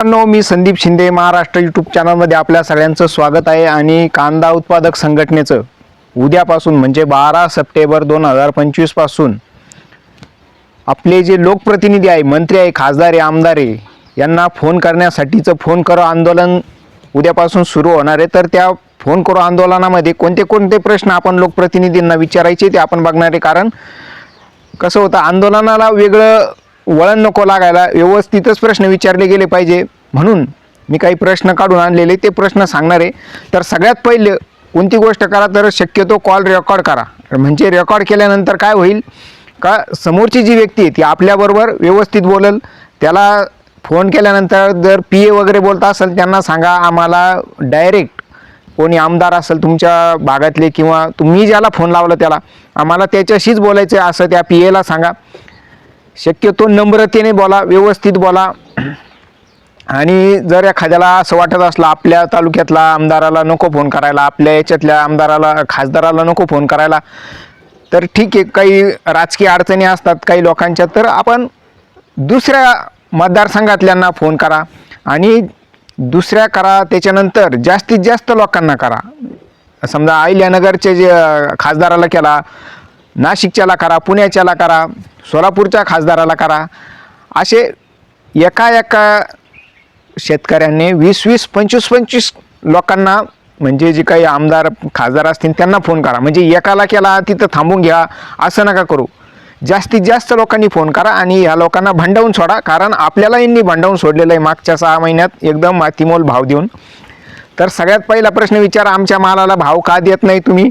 मित्रांनो मी संदीप शिंदे महाराष्ट्र यूट्यूब चॅनलमध्ये आपल्या सगळ्यांचं स्वागत आहे आणि कांदा उत्पादक संघटनेचं उद्यापासून म्हणजे बारा सप्टेंबर दोन हजार पंचवीसपासून आपले जे लोकप्रतिनिधी आहे मंत्री आहे खासदार आहे आमदार आहे यांना फोन करण्यासाठीचं फोन करो आंदोलन उद्यापासून सुरू होणार आहे. तर त्या फोन करो आंदोलनामध्ये कोणते कोणते प्रश्न आपण लोकप्रतिनिधींना विचारायचे ते आपण बघणार आहे. कारण कसं होतं आंदोलनाला वेगळं वळण नको लागायला व्यवस्थितच प्रश्न विचारले गेले पाहिजे. म्हणून मी काही प्रश्न काढून आणलेले ते प्रश्न सांगणार. आहे तर सगळ्यात पहिले कोणती गोष्ट करा तर शक्यतो कॉल रेकॉर्ड करा. म्हणजे रेकॉर्ड केल्यानंतर काय होईल? का समोरची जी व्यक्ती आहे ती आपल्याबरोबर व्यवस्थित बोलेल. त्याला फोन केल्यानंतर जर पी ए वगैरे बोलता असेल त्यांना सांगा आम्हाला डायरेक्ट कोणी आमदार असेल तुमच्या भागातले किंवा तुम्ही ज्याला फोन लावला त्याला आम्हाला त्याच्याशीच बोलायचं आहे असं त्या पी एला सांगा. शक्यतो नम्रतेने बोला व्यवस्थित बोला. आणि जर एखाद्याला असं वाटत असलं आपल्या तालुक्यातला आमदाराला नको फोन करायला आपल्या याच्यातल्या आमदाराला खासदाराला नको फोन करायला तर ठीक आहे काही राजकीय अडचणी असतात काही लोकांच्या तर आपण दुसऱ्या मतदारसंघातल्यांना फोन करा. आणि दुसऱ्या करा त्याच्यानंतर जास्तीत जास्त लोकांना करा. समजा अहिल्यानगरचे जे खासदाराला केला नाशिकच्याला करा पुण्याच्याला करा सोलापूरच्या खासदाराला करा. असे एका एका शेतकऱ्यांनी वीस वीस पंचवीस पंचवीस लोकांना म्हणजे जे काही आमदार खासदार असतील त्यांना फोन करा. म्हणजे एकाला केला तिथं थांबून घ्या असं नका करू. जास्तीत जास्त लोकांनी फोन करा आणि ह्या लोकांना भांडवून सोडा. कारण आपल्याला यांनी भांडवून सोडलेलं आहे मागच्या सहा महिन्यात. एकदम मातीमोल भाव देऊन. तर सगळ्यात पहिला प्रश्न विचारा आमच्या मालाला भाव का देत नाही तुम्ही?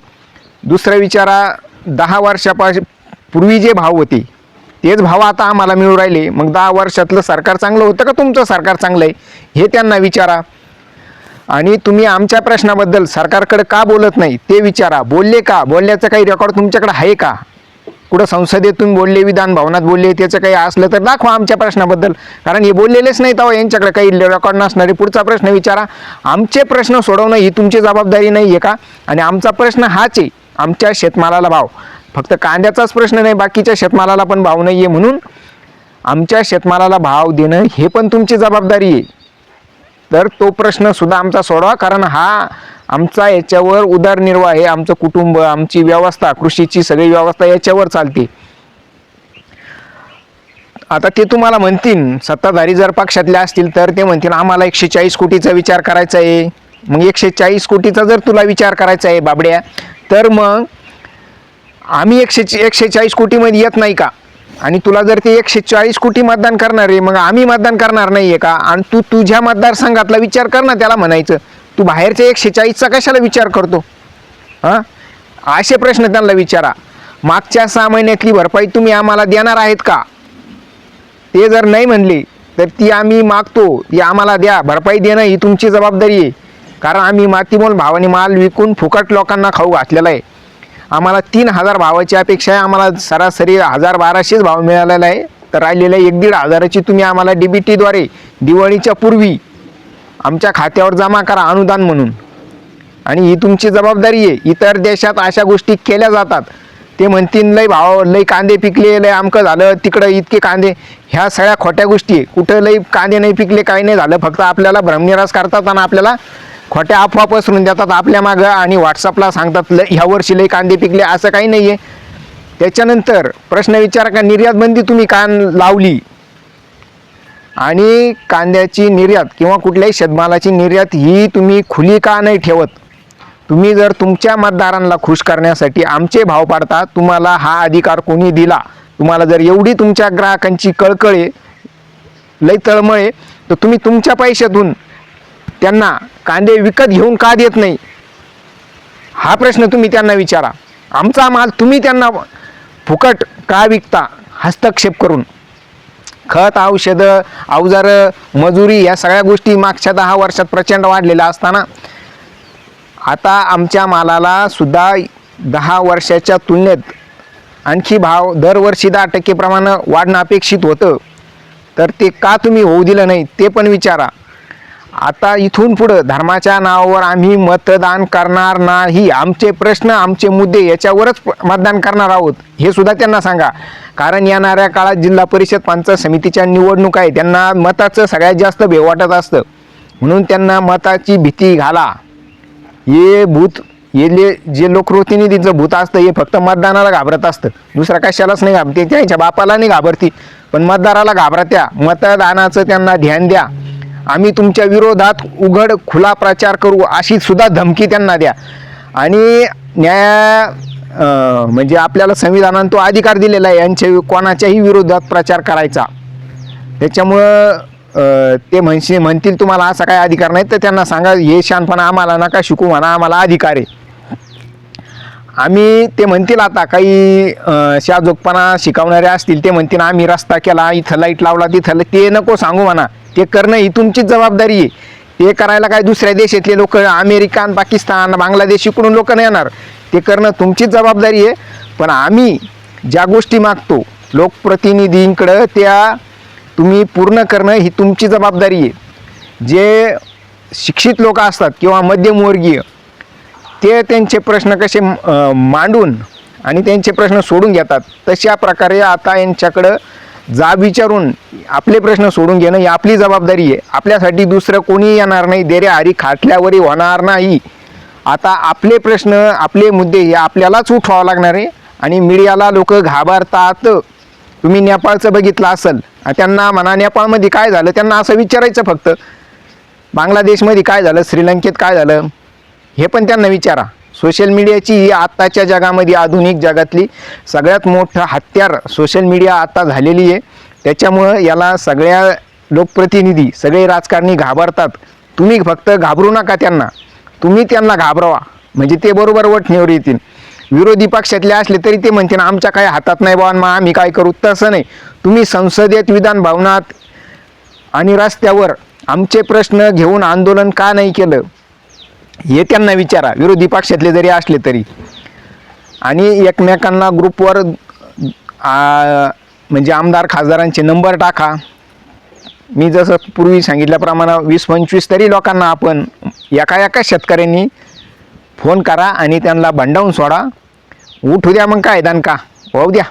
दुसरं विचारा दहा वर्षापास पूर्वी जे भाव होते तेच भाव आता आम्हाला मिळू राहिले. मग दहा वर्षातलं सरकार चांगलं होतं का तुमचं सरकार चांगलं आहे? हे त्यांना विचारा. आणि तुम्ही आमच्या प्रश्नाबद्दल सरकारकडे का बोलत नाही ते विचारा. बोलले का? बोलल्याचं काही रेकॉर्ड तुमच्याकडे आहे का? कुठं संसदेतून बोलले विधान भवनात बोलले त्याचं काही असलं तर दाखवा आमच्या प्रश्नाबद्दल. कारण हे बोललेलेच नाही तेव्हा यांच्याकडे काही रेकॉर्ड नसणारे. पुढचा प्रश्न विचारा. आमचे प्रश्न सोडवणं ही तुमची जबाबदारी नाही आहे का? आणि आमचा प्रश्न हाच आहे. आमच्या शेतमालाला भाव. फक्त कांद्याचाच प्रश्न नाही बाकीच्या शेतमालाला पण भाव नाही आहे म्हणून आमच्या शेतमालाला भाव देणं हे पण तुमची जबाबदारी आहे. तर तो प्रश्न सुद्धा आमचा सोडवा कारण हा आमचा याच्यावर उदरनिर्वाह आहे. आमचं कुटुंब आमची व्यवस्था कृषीची सगळी व्यवस्था याच्यावर चालते. आता ते तुम्हाला म्हणतील सत्ताधारी जर पक्षातले असतील तर ते म्हणतील आम्हाला एकशे चाळीस कोटीचा विचार करायचा आहे. मग एकशे चाळीस कोटीचा जर तुला विचार करायचा आहे बाबड्या तर मग आम्ही एकशे एकशे चाळीस कोटीमध्ये येत नाही का? आणि तुला जर ते एकशे चाळीस कोटी मतदान करणार आहे मग आम्ही मतदान करणार नाही आहे का? आणि तू तुझ्या मतदारसंघातला विचार कर ना त्याला म्हणायचं. तू बाहेरच्या एकशे चाळीसचा कशाला विचार करतो? हां? असे प्रश्न त्यांना विचारा. मागच्या सहा महिन्यातली भरपाई तुम्ही आम्हाला देणार आहेत का? ते जर नाही म्हणले तर ती आम्ही मागतो. ती आम्हाला द्या. भरपाई देणं ही तुमची जबाबदारी आहे. कारण आम्ही मातीमोल भावाने माल विकून फुकट लोकांना खाऊ घातलेला आहे. आम्हाला तीन हजार भावाची अपेक्षा आहे. आम्हाला सरासरी हजार बाराशेच भाव मिळालेला आहे. तर राहिलेल्या एक दीड हजाराची तुम्ही आम्हाला डी बी टीद्वारे दिवाळीच्या पूर्वी आमच्या खात्यावर जमा करा अनुदान म्हणून. आणि ही तुमची जबाबदारी आहे. इतर देशात अशा गोष्टी केल्या जातात. ते म्हणतील लय भाव लय कांदे पिकले लय आमकं झालं तिकडं इतके कांदे. ह्या सगळ्या खोट्या गोष्टी आहे. कुठं लय कांदे नाही पिकले काही नाही झालं. फक्त आपल्याला भ्रमनिरास करतात आणि आपल्याला खोट्या अफवा पसरून देतात आपल्या मागं आणि व्हॉट्सअपला सांगतात ल ह्या वर्षी लई कांदे पिकले असं काही नाही आहे त्याच्यानंतर प्रश्न विचारा का निर्यात बंदी तुम्ही कान लावली? आणि कांद्याची निर्यात किंवा कुठल्याही शेतमालाची निर्यात ही तुम्ही खुली का नाही ठेवत? तुम्ही जर तुमच्या मतदारांना खुश करण्यासाठी आमचे भाव पाडता तुम्हाला हा अधिकार कोणी दिला? तुम्हाला जर एवढी तुमच्या ग्राहकांची कळकळे लई तळमळे तर तुम्ही तुमच्या पैशातून त्यांना कांदे विकत घेऊन का देत नाही? हा प्रश्न तुम्ही त्यांना विचारा. आमचा माल तुम्ही त्यांना फुकट का विकता? हस्तक्षेप करून. खत औषधं अवजारं मजुरी या सगळ्या गोष्टी मागच्या दहा वर्षात प्रचंड वाढलेल्या असताना आता आमच्या मालाला सुद्धा दहा वर्षाच्या तुलनेत आणखी भाव दरवर्षी दहा टक्के प्रमाण वाढणं अपेक्षित होतं. तर ते का तुम्ही होऊ दिलं नाही ते पण विचारा. आता इथून पुढं धर्माच्या नावावर आम्ही मतदान करणार नाही. आमचे प्रश्न आमचे मुद्दे याच्यावरच मतदान करणार आहोत. हे सुद्धा त्यांना सांगा. कारण येणाऱ्या काळात जिल्हा परिषद पंचायत समितीच्या निवडणूक आहे. त्यांना मताचं सगळ्यात जास्त भेव वाटत असतं. म्हणून त्यांना मताची भीती घाला. हे भूत हे ले जे लोकप्रतिनिधींचं भूत असतं हे फक्त मतदानाला घाबरत असतं. दुसरा कशालाच नाही घाबरते. त्यांच्या बापाला नाही घाबरती. पण मतदाराला घाबरत्या. मतदानाचं त्यांना ध्यान द्या. आम्ही तुमच्या विरोधात उघड खुला प्रचार करू अशी सुद्धा धमकी त्यांना द्या. आणि न्याय म्हणजे आपल्याला संविधानानं तो अधिकार दिलेला आहे यांच्या कोणाच्याही विरोधात प्रचार करायचा. त्याच्यामुळं ते म्हणशी म्हणतील तुम्हाला असा काय अधिकार नाही. तर त्यांना सांगा हे शानपणा आम्हाला नका शिकू म्हणा आम्हाला अधिकार आहे. आम्ही ते म्हणतील आता काही अं, शाजोगपणा शिकवणारे असतील ते म्हणतील आम्ही रस्ता केला इथं लाइट लावला तिथं ते नको सांगू म्हणा. ते करणं ही तुमचीच जबाबदारी आहे. ते करायला काय दुसऱ्या देशातले लोक अमेरिकन पाकिस्तान बांगलादेश इकडून लोक नाही येणार. ते करणं तुमचीच जबाबदारी आहे. पण आम्ही ज्या गोष्टी मागतो लोकप्रतिनिधींकडं त्या तुम्ही पूर्ण करणं ही तुमची जबाबदारी आहे. जे शिक्षित लोक असतात किंवा मध्यमवर्गीय ते त्यांचे प्रश्न कसे मांडून आणि त्यांचे प्रश्न सोडून घेतात तशा प्रकारे आता यांच्याकडं जाब विचारून आपले प्रश्न सोडून घेणं ही आपली जबाबदारी आहे. आपल्यासाठी दुसरं कोणी येणार नाही. देरे हरी खाटल्यावरही होणार नाही. आता आपले प्रश्न आपले मुद्दे हे आपल्यालाच उठवावं लागणार आहे आणि मीडियाला लोक घाबरतात. तुम्ही नेपाळचं बघितलं असेल. त्यांना म्हणा नेपाळमध्ये काय झालं? त्यांना असं विचारायचं फक्त. बांगलादेशमध्ये काय झालं? श्रीलंकेत काय झालं? हे पण त्यांना विचारा. सोशल मीडियाची ही आत्ताच्या जगामध्ये आधुनिक जगातली सगळ्यात मोठं हत्यार सोशल मीडिया आता झालेली आहे. त्याच्यामुळं याला सगळ्या लोकप्रतिनिधी सगळे राजकारणी घाबरतात. तुम्ही फक्त घाबरू नका त्यांना. तुम्ही त्यांना घाबरवा. म्हणजे ते बरोबर वठणीवर येतील. विरोधी पक्षातले असले तरी ते म्हणतील आमच्या काही हातात नाही बाबा मग आम्ही काय करू? तसं नाही. तुम्ही संसदेत विधान भवनात आणि रस्त्यावर आमचे प्रश्न घेऊन आंदोलन का नाही केलं? हे त्यांना विचारा. विरोधी पक्षातले जरी असले तरी. आणि एकमेकांना ग्रुपवर म्हणजे आमदार खासदारांचे नंबर टाका. मी जसं पूर्वी सांगितल्याप्रमाणे वीस पंचवीस तरी लोकांना आपण एका एका शेतकऱ्यांनी फोन करा आणि त्यांना भंडावून सोडा. उठू द्या मग काय दानका वाहू द्या.